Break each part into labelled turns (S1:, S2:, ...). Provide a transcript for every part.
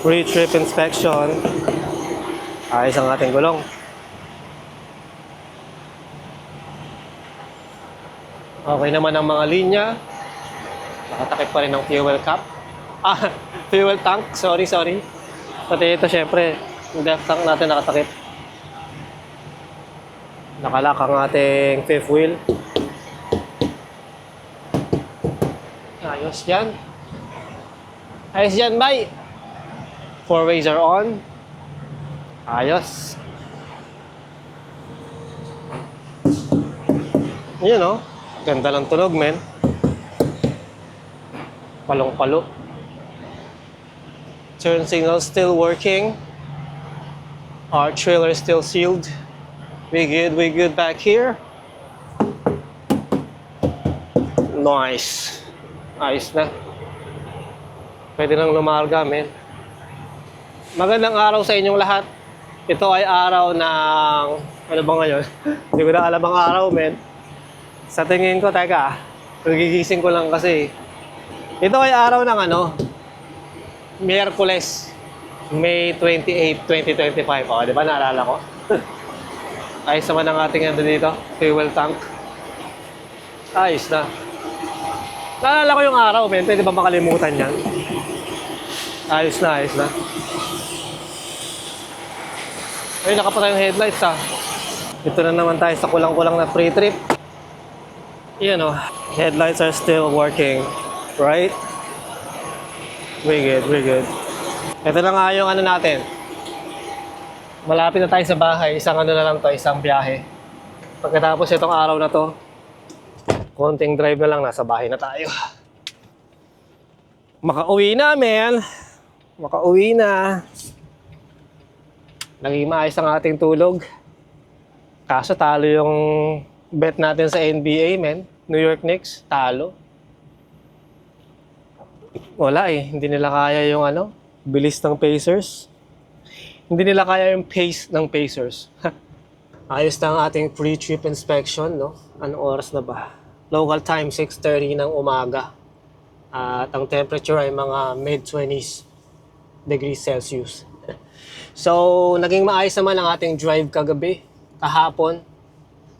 S1: Pre-trip inspection. Ayos ang ating gulong. Okay naman ang mga linya. Nakatakip pa rin ang fuel cap. Ah, fuel tank. Sorry, sorry. Pati ito, syempre, yung depth tank natin nakatakip. Nakalak ang ating fifth wheel. Ayos yan. Ayos yan, bye! Four ways are on. Ayos. Yun oh. Ganda ng tunog, men. Palong-palo. Turn signal still working. Our trailer still sealed. We good, we good back here. Nice. Ayos na. Pwede nang lumarga, men. Magandang araw sa inyong lahat. Ito ay araw ng... Ano ba ngayon? Hindi ko na alam ang araw, men. Sa tingin ko, teka, nagigising ko lang kasi. Ito ay araw ng ano, Miyerkules, May 28, 2025. O, di ba naalala ko? Ayos naman ang ating ano dito, fuel tank. Ayos na. Naalala ko yung araw, men. Pwede ba makalimutan yan? Ayos na, ayos na. Ay, nakapatay yung headlights ah. Ito na naman tayo sa kulang-kulang na free trip. Yan oh, headlights are still working. Right? We good, we good. Ito na nga yung ano natin. Malapit na tayo sa bahay. Isang ano na lang to, isang biyahe. Pagkatapos itong araw na to, konting drive na lang, nasa bahay na tayo. Makauwi na, man. Makauwi na. Naging maayos ang ating tulog. Kaso talo yung bet natin sa NBA, men. New York Knicks, talo. Wala eh. Hindi nila kaya yung ano, bilis ng Pacers. Hindi nila kaya yung pace ng Pacers. Ayos na ang ating pre-trip inspection, no? Anong oras na ba? Local time, 6.30 ng umaga. At ang temperature ay mga mid-20s degrees Celsius. So, naging maayos naman ang ating drive kagabi, kahapon.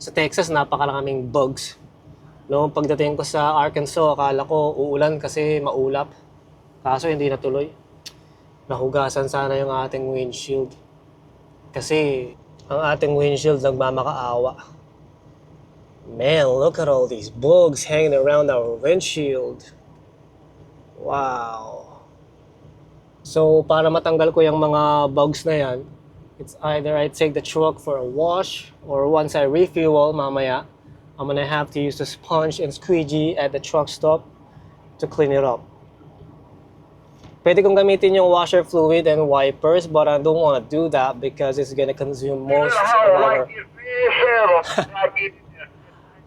S1: Sa Texas, napakaraming bugs. Noong pagdating ko sa Arkansas, akala ko uulan kasi maulap. Kaso hindi natuloy. Nahugasan sana yung ating windshield. Kasi ang ating windshield nagmamakaawa. Man, look at all these bugs hanging around our windshield. Wow. So, para matanggal ko yung mga bugs na yan, it's either I take the truck for a wash or once I refuel mamaya, I'm gonna have to use the sponge and squeegee at the truck stop to clean it up. Pwede kong gamitin yung washer fluid and wipers, but I don't wanna do that because it's gonna consume most of our...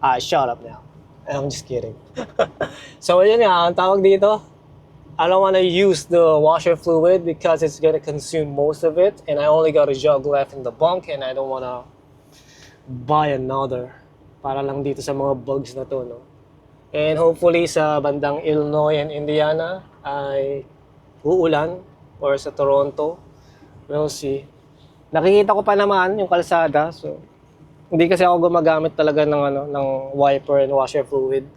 S1: Ah, shut up now. I'm just kidding. so, yun nga, ang tawag dito, I don't want to use the washer fluid because it's going to consume most of it and I only got a jug left in the bunk and I don't want to buy another para lang dito sa mga bugs na to, no? And hopefully sa bandang Illinois and Indiana ay uulan or sa Toronto. We'll see. Nakikita ko pa naman yung kalsada, so hindi kasi ako gumagamit talaga ng ano ng wiper and washer fluid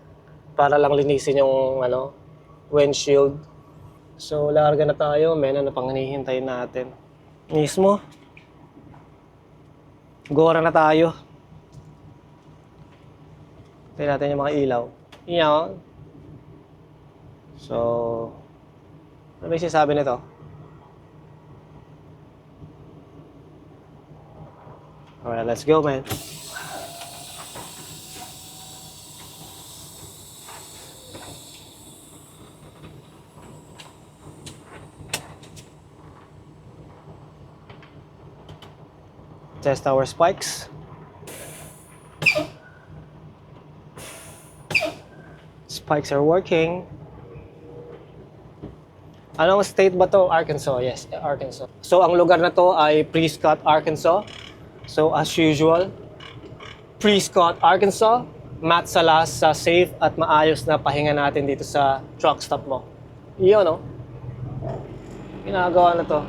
S1: para lang linisin yung ano windshield. So, larga na tayo. Men, ano pang hinihintay natin? Mismo. Gora na tayo. Tayo natin yung mga ilaw. Yan. So, ano ba yung sinasabi nito? Alright, let's go, man. Test our spikes. Spikes are working. Anong state ba to? Arkansas. Yes, Arkansas. So, ang lugar na to ay Prescott, Arkansas. So, as usual, Prescott, Arkansas. Matt Salas sa safe at maayos na pahinga natin dito sa truck stop mo. Iyon, no? Ginagawa na to.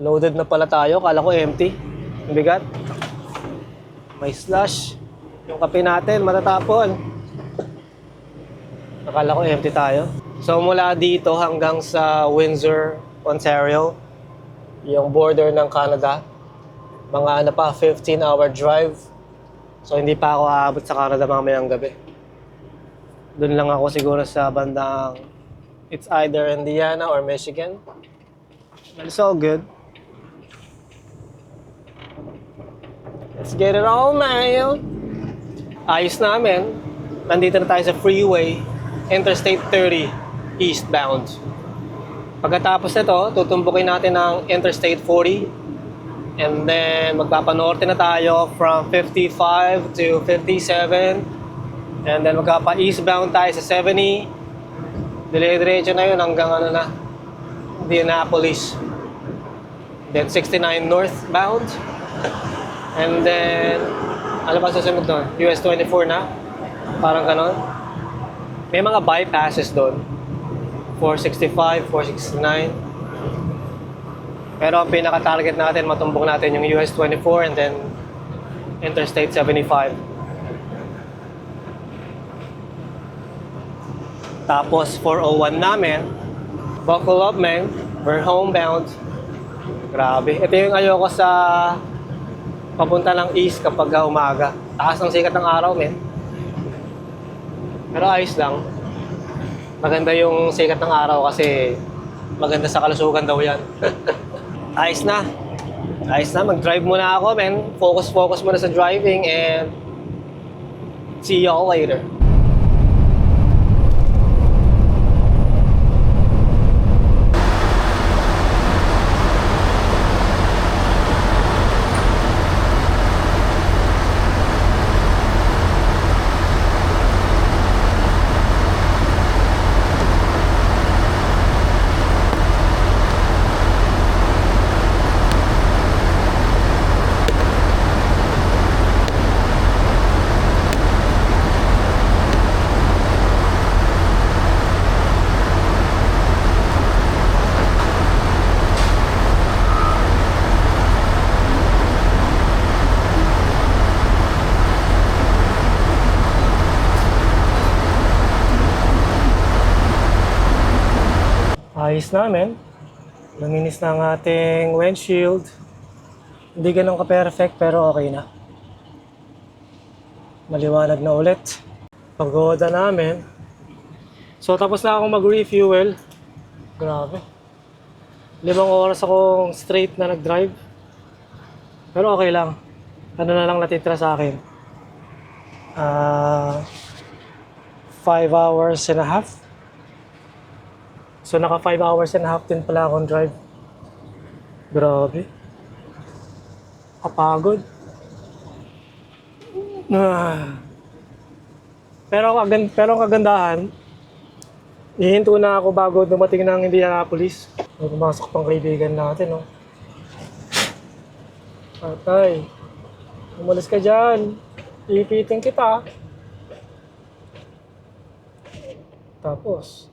S1: Loaded na pala tayo. Kala ko empty. Bigat. May slush. Yung kape natin, matatapon. Akala ko empty tayo. So mula dito hanggang sa Windsor, Ontario, yung border ng Canada, mga ano pa, 15-hour drive. So hindi pa ako aabot sa Canada mamayang gabi. Doon lang ako siguro sa bandang it's either Indiana or Michigan. But it's all good. Let's get it on, man. Ayos namin. Nandito na tayo sa freeway, Interstate 30, eastbound. Pagkatapos nito, tutumbukin natin ng Interstate 40. And then, magpapanorte na tayo from 55 to 57. And then, magpapa-eastbound tayo sa 70. Dire-diretso na yun hanggang ano na, Indianapolis. Then, 69 northbound. And then, ano pa susunod doon? US 24 na? Parang ganon. May mga bypasses doon. 465, 469. Pero ang pinaka-target natin, matumbok natin yung US 24 and then Interstate 75. Tapos 401 namin. Up, man. We're homebound. Grabe. Ito yung ayoko sa papunta ng east kapag umaga. Taas ng sikat ng araw, men. Pero ayos lang. Maganda yung sikat ng araw kasi maganda sa kalusugan daw yan. ayos na. Ayos na. Mag-drive muna ako, men. Focus-focus muna sa driving and see y'all later. Ayos namin. Luminis na ang ating windshield. Hindi ganun ka-perfect pero okay na. Maliwanag na ulit. Pagoda namin. So tapos na akong mag-refuel. Grabe. Limang oras akong straight na nag-drive. Pero okay lang. Ano na lang natitira sa akin? Ah... five hours and a half. So naka 5 hours and a half din pala akong drive. Grabe. Kapagod. Ah. Pero kagand pero kagandahan, hihinto na ako bago dumating ng Indianapolis. Pumasok pang kaibigan natin, no? Atay, umalis ka dyan. Ipitin kita. Tapos,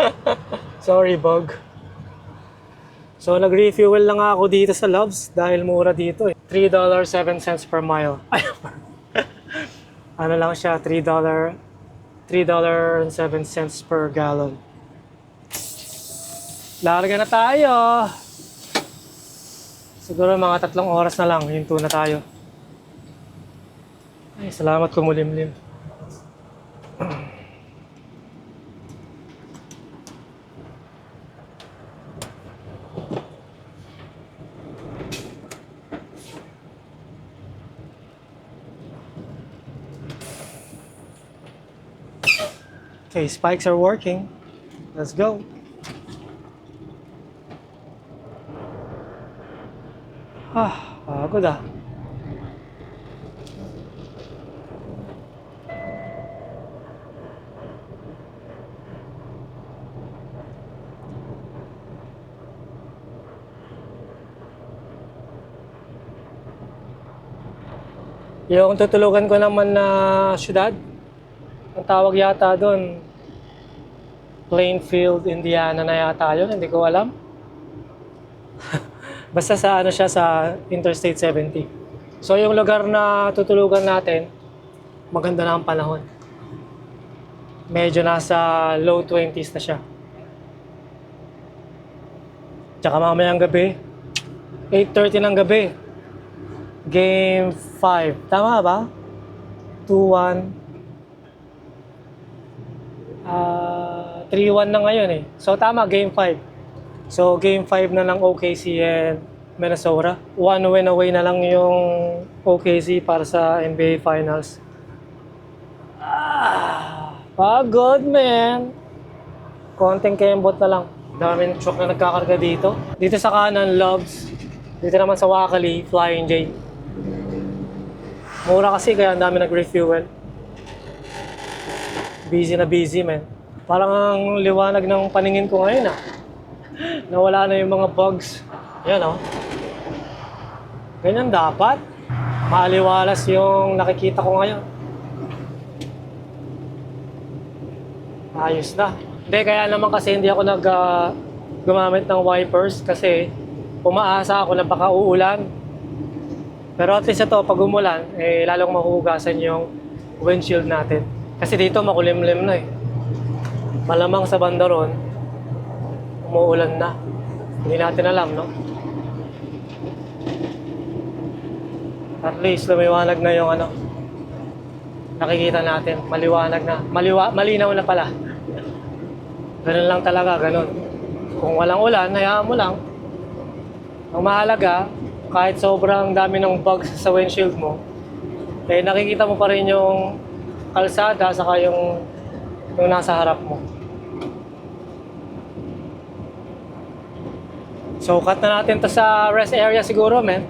S1: Sorry, Bug. So, nag-refuel lang ako dito sa Loves dahil mura dito eh. $3.07 per mile. Ano lang siya, $3, $3.07 per gallon. Larga na tayo. Siguro mga tatlong oras na lang, hinto na tayo. Ay, salamat kumulimlim. Okay, spikes are working. Let's go. Ah, pagod ah. Yung tutulugan ko naman na syudad, ang tawag yata doon, Plainfield, Indiana na yata yun, hindi ko alam. Basta sa ano siya sa Interstate 70. So yung lugar na tutulugan natin, maganda na ang panahon. Medyo nasa low 20s na siya. Tsaka mamayang gabi, 8.30 ng gabi, Game 5. Tama ba? 2-1. Ah, 3-1 na ngayon eh. So tama, Game 5. So Game 5 na lang OKC and Minnesota. One win away na lang yung OKC para sa NBA Finals. Ah, pagod man. Konting kembot na lang. Daming truck na nagkakarga dito. Dito sa kanan, Loves. Dito naman sa Wakali, Flying J. Mura kasi kaya ang dami nag-refuel. Busy na busy, man. Parang ang liwanag ng paningin ko ngayon, ah. Nawala na yung mga bugs. Yan, oh. Ganyan dapat. Maaliwalas yung nakikita ko ngayon. Ayos na. Hindi, kaya naman kasi hindi ako nag ah, gumamit ng wipers kasi umaasa ako na baka uulan. Pero at least ito, pag umulan, eh, lalong mahuhugasan yung windshield natin. Kasi dito makulimlim na eh. Malamang sa banda ron, umuulan na. Hindi natin alam, no? At least lumiwanag na yung ano. Nakikita natin, maliwanag na. Maliwa, malinaw na pala. Ganun lang talaga, ganun. Kung walang ulan, hayaan mo lang. Ang mahalaga, kahit sobrang dami ng bugs sa windshield mo, eh nakikita mo pa rin yung kalsada saka yung yung nasa harap mo. So cut na natin to sa rest area siguro, men.